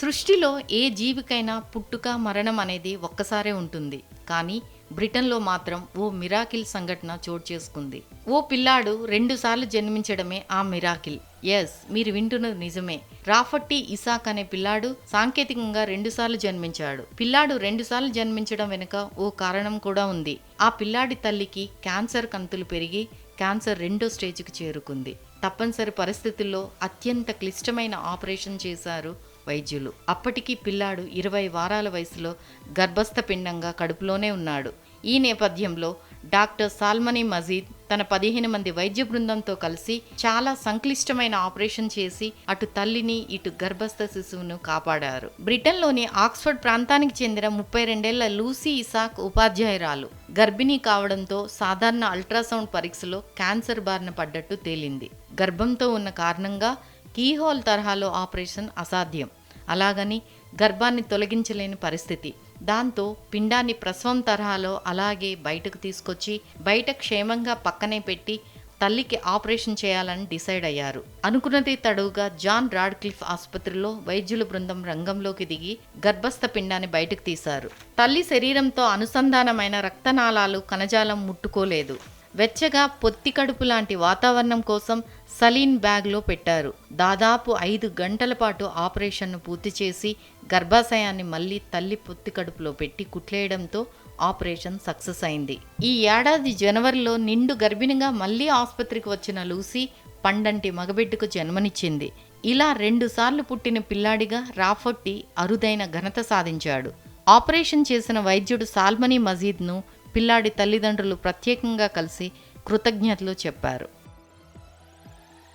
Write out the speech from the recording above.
సృష్టిలో ఏ జీవికైనా పుట్టుక మరణం అనేది ఒక్కసారే ఉంటుంది. కానీ బ్రిటన్లో మాత్రం ఓ మిరాకిల్ సంఘటన చోటు చేసుకుంది. ఓ పిల్లాడు రెండుసార్లు జన్మించడమే ఆ మిరాకిల్. ఎస్ మీరు వింటున్నది నిజమే. రాఫట్టి ఇసాక్ అనే పిల్లాడు సాంకేతికంగా రెండుసార్లు జన్మించాడు. పిల్లాడు రెండుసార్లు జన్మించడం వెనుక ఓ కారణం కూడా ఉంది. ఆ పిల్లాడి తల్లికి క్యాన్సర్ కంతులు పెరిగి క్యాన్సర్ రెండో స్టేజ్కి చేరుకుంది. తప్పనిసరి పరిస్థితుల్లో అత్యంత క్లిష్టమైన ఆపరేషన్ చేశారు వైద్యులు. అప్పటికి పిల్లాడు ఇరవై వారాల వయసులో గర్భస్థ పిండంగా కడుపులోనే ఉన్నాడు. ఈ నేపథ్యంలో డాక్టర్ సాల్మనీ మజీద్ తన పదిహేను మంది వైద్య బృందంతో కలిసి చాలా సంక్లిష్టమైన ఆపరేషన్ చేసి అటు తల్లిని ఇటు గర్భస్థ శిశువును కాపాడారు. బ్రిటన్లోని ఆక్స్ఫర్డ్ ప్రాంతానికి చెందిన ముప్పై రెండేళ్ళ లూసీ ఇసాక్ ఉపాధ్యాయురాలు గర్భిణీ కావడంతో సాధారణ అల్ట్రాసౌండ్ పరీక్షలో క్యాన్సర్ బారిన పడ్డట్టు తేలింది. గర్భంతో ఉన్న కారణంగా కీహోల్ తరహాలో ఆపరేషన్ అసాధ్యం. అలాగని గర్భాన్ని తొలగించలేని పరిస్థితి. దాంతో పిండాన్ని ప్రసవం తరహాలో అలాగే బయటకు తీసుకొచ్చి బయట క్షేమంగా పక్కనే పెట్టి తల్లికి ఆపరేషన్ చేయాలని డిసైడ్ అయ్యారు. అనుకున్నది తడువుగా జాన్ రాడ్క్లిఫ్ ఆసుపత్రిలో వైద్యుల బృందం రంగంలోకి దిగి గర్భస్థ పిండాన్ని బయటకు తీశారు. తల్లి శరీరంతో అనుసంధానమైన రక్తనాళాలు కణజాలం ముట్టుకోలేదు. వెచ్చగా పొత్తి కడుపు లాంటి వాతావరణం కోసం సలీన్ బ్యాగ్లో పెట్టారు. దాదాపు ఐదు గంటల పాటు ఆపరేషన్ను పూర్తి చేసి గర్భాశయాన్ని మళ్ళీ తల్లి పొత్తి కడుపులో పెట్టి కుట్లేయడంతో ఆపరేషన్ సక్సెస్ అయింది. ఈ ఏడాది జనవరిలో నిండు గర్భిణిగా మళ్ళీ ఆసుపత్రికి వచ్చిన లూసీ పండంటి మగబిడ్డకు జన్మనిచ్చింది. ఇలా రెండుసార్లు పుట్టిన పిల్లాడిగా రాఫొట్టి అరుదైన ఘనత సాధించాడు. ఆపరేషన్ చేసిన వైద్యుడు సాల్మనీ మజీద్ను పిల్లాడి తల్లిదండ్రులు ప్రత్యేకంగా కలిసి కృతజ్ఞతలు చెప్పారు.